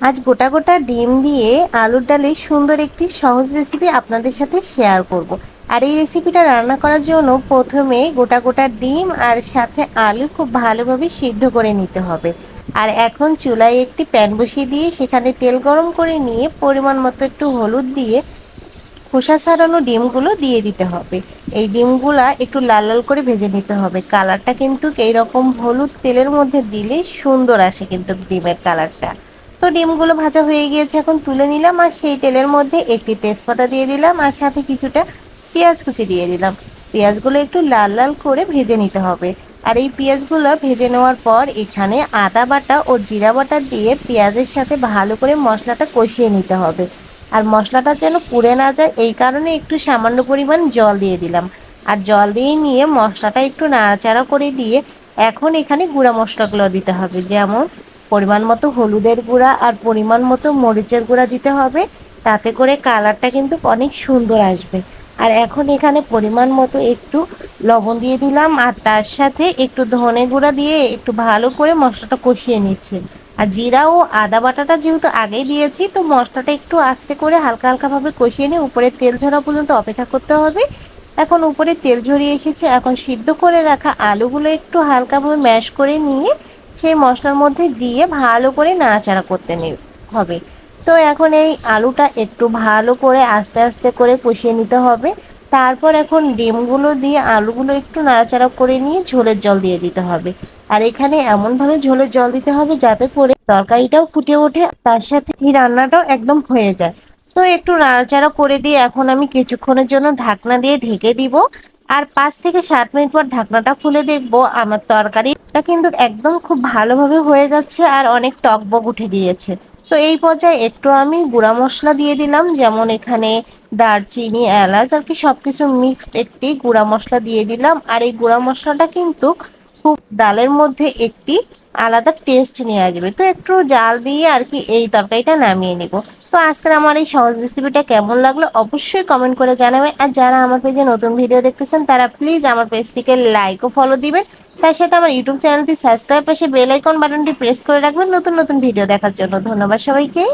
আজ গোটা গোটা ডিম দিয়ে আলুর ডালে সুন্দর একটি সহজ রেসিপি আপনাদের সাথে শেয়ার করব। আর এই রেসিপিটা রান্না করার জন্য প্রথমে গোটা গোটা ডিম আর সাথে আলু খুব ভালোভাবে সিদ্ধ করে নিতে হবে। আর এখন চুলায় একটি প্যান বসিয়ে দিয়ে সেখানে তেল গরম করে নিয়ে পরিমাণ মতো একটু হলুদ দিয়ে খোসা ছাড়ানো ডিমগুলো দিয়ে দিতে হবে। এই ডিমগুলা একটু লাল লাল করে ভেজে নিতে হবে। কালারটা কিন্তু এইরকম হলুদ তেলের মধ্যে দিলে সুন্দর আসে কিন্তু ডিমের কালারটা তো ডিমগুলো ভাজা হয়ে গিয়েছে, এখন তুলে নিলাম আর সেই তেলের মধ্যে একটি তেজপাতা দিয়ে দিলাম আর সাথে কিছুটা পেঁয়াজ কুচি দিয়ে দিলাম। পেঁয়াজগুলো একটু লাল লাল করে ভেজে নিতে হবে। আর এই পেঁয়াজগুলো ভেজে নেওয়ার পর এখানে আদা বাটা ও জিরা বাটা দিয়ে পেঁয়াজের সাথে ভালো করে মশলাটা কষিয়ে নিতে হবে। আর মশলাটা যেন পুড়ে না যায়, এই কারণে একটু সামান্য পরিমাণ জল দিয়ে দিলাম। আর জল দিয়ে নিয়ে মশলাটা একটু নাড়াচাড়া করে দিয়ে এখন এখানে গুঁড়া মশলাগুলো দিতে হবে। যেমন পরিমাণ মতো হলুদের গুঁড়া আর পরিমাণ মতো মরিচের গুঁড়া দিতে হবে। তাতে করে কালারটা কিন্তু অনেক সুন্দর আসবে। আর এখন এখানে পরিমাণ মতো একটু লবণ দিয়ে দিলাম আর তার সাথে একটু ধনে গুঁড়া দিয়ে একটু ভালো করে মশলাটা কষিয়ে নিচ্ছে। আর জিরা ও আদা বাটাটা যেহেতু আগেই দিয়েছি, তো মশলাটা একটু আস্তে করে হালকা হালকাভাবে কষিয়ে নিয়ে উপরে তেল ঝরা পর্যন্ত অপেক্ষা করতে হবে। এখন উপরে তেল ঝরিয়ে এসেছে। এখন সিদ্ধ করে রাখা আলুগুলো একটু হালকাভাবে ম্যাশ করে নিয়ে সেই মশলার মধ্যে দিয়ে ভালো করে নাড়াচাড়া করতে হবে। তো এখন এই আলুটা একটু ভালো করে আস্তে আস্তে করে কষিয়ে নিতে হবে। তারপর এখন ডিমগুলো দিয়ে আলুগুলো একটু নাড়াচাড়া করে নিয়ে ঝোলের জল দিয়ে দিতে হবে। আর এখানে এমনভাবে ঝোলের জল দিতে হবে যাতে করে তরকারিটাও ফুটে ওঠে, তার সাথে এই রান্নাটাও একদম হয়ে যায়। তো একটু নাড়াচাড়া করে দিয়ে এখন আমি কিছুক্ষণের জন্য ঢাকনা দিয়ে ঢেকে দিব। আর পাঁচ থেকে সাত মিনিট পর ঢাকনাটা খুলে দেখব আমার তরকারিটা কিন্তু একদম খুব ভালোভাবে হয়ে যাচ্ছে আর অনেক টকবক উঠে গিয়েছে। তো এই পর্যায়ে একটু আমি গুঁড়া মশলা দিয়ে দিলাম, যেমন এখানে দারচিনি, এলাচ আর কি সব কিছু মিক্সড একটি গুঁড়া মশলা দিয়ে দিলাম। আর এই গুঁড়া মশলাটা কিন্তু খুব ডালের মধ্যে একটি আলাদা টেস্ট নিয়ে আসবে। তো একটু জাল দিয়ে আর কি এই তরকারিটা নামিয়ে নিব। তো আজকের আমার এই সহজ রেসিপিটা কেমন লাগল অবশ্যই কমেন্ট করে জানাবেন। আর যারা আমার পেজে নতুন ভিডিও দেখতেছেন, তারা প্লিজ আমার পেজটিকে লাইক ও ফলো দিবেন। তার সাথে আমার ইউটিউব চ্যানেলটি সাবস্ক্রাইব পাশে বেল আইকন বাটনটি প্রেস করে রাখবেন নতুন নতুন ভিডিও দেখার জন্য। ধন্যবাদ সবাইকে।